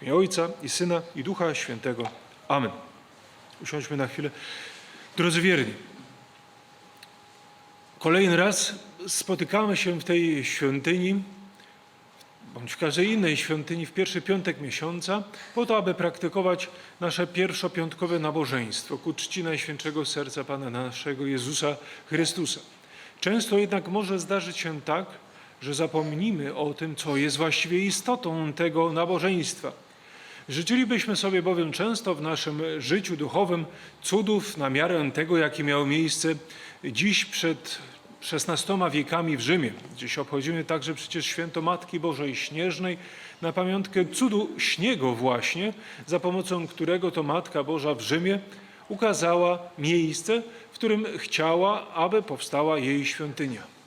W imię Ojca i Syna i Ducha Świętego. Amen. Usiądźmy na chwilę. Drodzy wierni, kolejny raz spotykamy się w tej świątyni, bądź w każdej innej świątyni w pierwszy piątek miesiąca, po to, aby praktykować nasze pierwszopiątkowe nabożeństwo ku czci Najświętszego Serca Pana naszego Jezusa Chrystusa. Często jednak może zdarzyć się tak, że zapomnimy o tym, co jest właściwie istotą tego nabożeństwa. Życzylibyśmy sobie bowiem często w naszym życiu duchowym cudów na miarę tego, jakie miało miejsce dziś przed XVI wiekami w Rzymie. Dziś obchodzimy także przecież święto Matki Bożej Śnieżnej na pamiątkę cudu śniegu właśnie, za pomocą którego to Matka Boża w Rzymie ukazała miejsce, w którym chciała, aby powstała jej świątynia.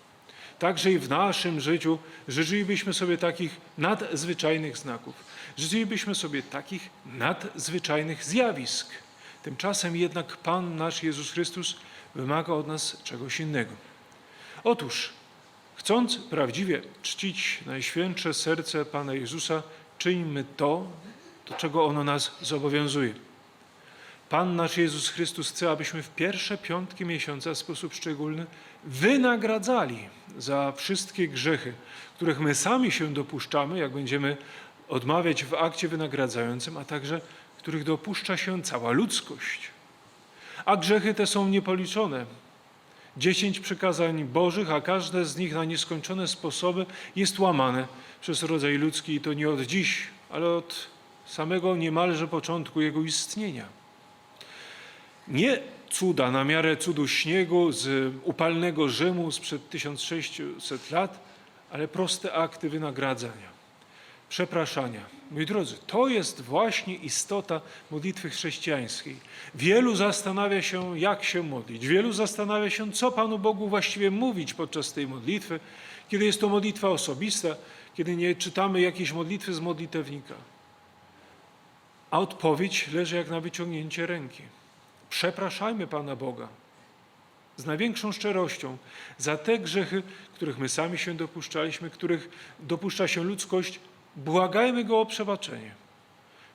Także i w naszym życiu życzylibyśmy sobie takich nadzwyczajnych znaków. Życzylibyśmy sobie takich nadzwyczajnych zjawisk. Tymczasem jednak Pan nasz Jezus Chrystus wymaga od nas czegoś innego. Otóż, chcąc prawdziwie czcić Najświętsze Serce Pana Jezusa, czyńmy to, do czego ono nas zobowiązuje. Pan nasz Jezus Chrystus chce, abyśmy w pierwsze piątki miesiąca w sposób szczególny wynagradzali za wszystkie grzechy, których my sami się dopuszczamy, jak będziemy odmawiać w akcie wynagradzającym, a także których dopuszcza się cała ludzkość. A grzechy te są niepoliczone. Dziesięć przykazań Bożych, a każde z nich na nieskończone sposoby jest łamane przez rodzaj ludzki i to nie od dziś, ale od samego niemalże początku jego istnienia. Nie cuda na miarę cudu śniegu z upalnego Rzymu sprzed 1600 lat, ale proste akty wynagradzania, przepraszania. Moi drodzy, to jest właśnie istota modlitwy chrześcijańskiej. Wielu zastanawia się, jak się modlić. Wielu zastanawia się, co Panu Bogu właściwie mówić podczas tej modlitwy, kiedy jest to modlitwa osobista, kiedy nie czytamy jakiejś modlitwy z modlitewnika. A odpowiedź leży jak na wyciągnięcie ręki. Przepraszajmy Pana Boga z największą szczerością za te grzechy, których my sami się dopuszczaliśmy, których dopuszcza się ludzkość. Błagajmy Go o przebaczenie.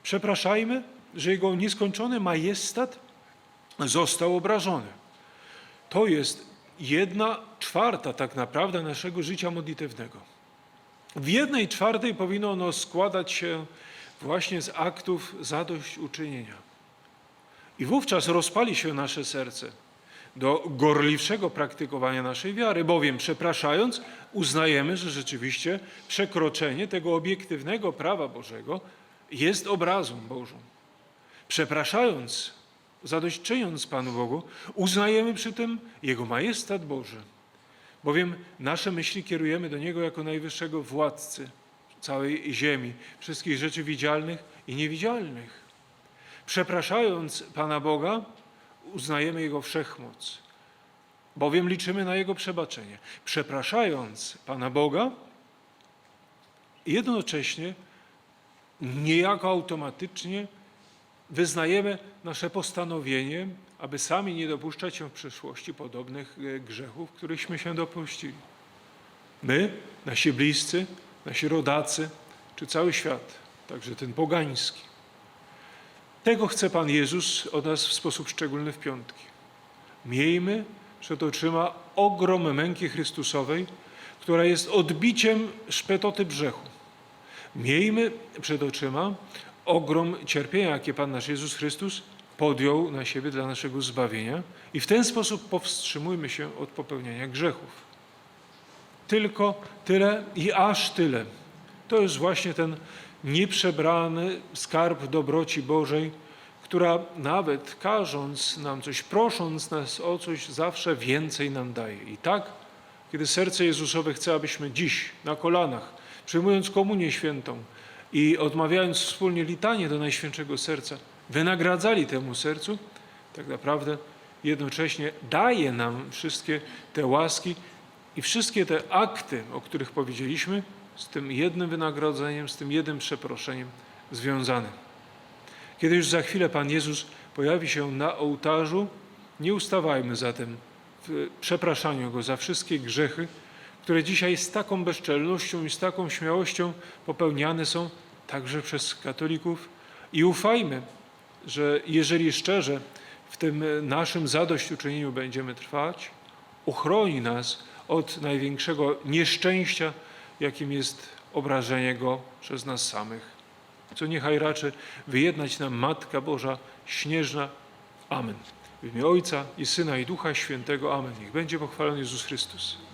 Przepraszajmy, że Jego nieskończony majestat został obrażony. To jest jedna czwarta tak naprawdę naszego życia modlitewnego. W jednej czwartej powinno ono składać się właśnie z aktów zadośćuczynienia. I wówczas rozpali się nasze serce do gorliwszego praktykowania naszej wiary, bowiem przepraszając, uznajemy, że rzeczywiście przekroczenie tego obiektywnego prawa Bożego jest obrazą Bożą. Przepraszając, zadośćczyniąc Panu Bogu, uznajemy przy tym Jego majestat Boży, bowiem nasze myśli kierujemy do Niego jako najwyższego władcy całej ziemi, wszystkich rzeczy widzialnych i niewidzialnych. Przepraszając Pana Boga, uznajemy Jego wszechmoc, bowiem liczymy na Jego przebaczenie. Przepraszając Pana Boga, jednocześnie niejako automatycznie wyznajemy nasze postanowienie, aby sami nie dopuszczać się w przyszłości podobnych e, grzechów, którychśmy się dopuścili. My, nasi bliscy, nasi rodacy, czy cały świat, także ten pogański. Tego chce Pan Jezus od nas w sposób szczególny w piątki. Miejmy przed oczyma ogrom męki Chrystusowej, która jest odbiciem szpetoty grzechu. Miejmy przed oczyma ogrom cierpienia, jakie Pan nasz Jezus Chrystus podjął na siebie dla naszego zbawienia i w ten sposób powstrzymujmy się od popełniania grzechów. Tylko tyle i aż tyle. To jest właśnie ten nieprzebrany skarb dobroci Bożej, która nawet każąc nam coś, prosząc nas o coś, zawsze więcej nam daje. I tak, kiedy serce Jezusowe chce, abyśmy dziś na kolanach, przyjmując komunię świętą i odmawiając wspólnie litanie do Najświętszego Serca, wynagradzali temu sercu, tak naprawdę jednocześnie daje nam wszystkie te łaski i wszystkie te akty, o których powiedzieliśmy, z tym jednym wynagrodzeniem, z tym jednym przeproszeniem związane. Kiedy już za chwilę Pan Jezus pojawi się na ołtarzu, nie ustawajmy zatem w przepraszaniu Go za wszystkie grzechy, które dzisiaj z taką bezczelnością i z taką śmiałością popełniane są także przez katolików i ufajmy, że jeżeli szczerze w tym naszym zadośćuczynieniu będziemy trwać, uchroni nas od największego nieszczęścia, jakim jest obrażenie Go przez nas samych. Co niechaj raczy wyjednać nam Matka Boża Śnieżna. Amen. W imię Ojca i Syna i Ducha Świętego. Amen. Niech będzie pochwalony Jezus Chrystus.